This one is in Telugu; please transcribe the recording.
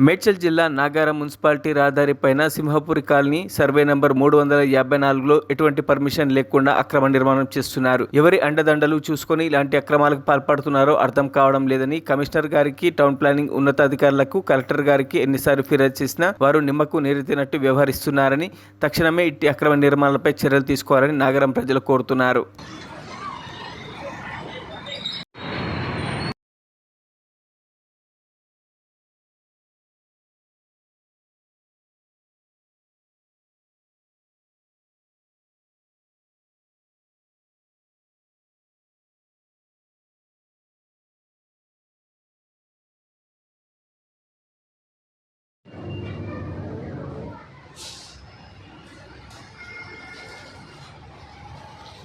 మేడ్చల్ జిల్లా నాగారం మున్సిపాలిటీ రహదారి పైన సింహపురి కాలనీ సర్వే నంబర్ మూడు వందల యాభై నాలుగులో ఎటువంటి పర్మిషన్ లేకుండా అక్రమ నిర్మాణం చేస్తున్నారు. ఎవరి అండదండలు చూసుకొని ఇలాంటి అక్రమాలకు పాల్పడుతున్నారో అర్థం కావడం లేదని కమిషనర్ గారికి టౌన్ ప్లానింగ్ ఉన్నతాధికారులకు కలెక్టర్ గారికి ఎన్నిసార్లు ఫిర్యాదు చేసినా వారు నిమ్మకు నీరెత్తినట్టు వ్యవహరిస్తున్నారని తక్షణమే ఇట్టి అక్రమ నిర్మాణాలపై చర్యలు తీసుకోవాలని నాగరం ప్రజలు కోరుతున్నారు.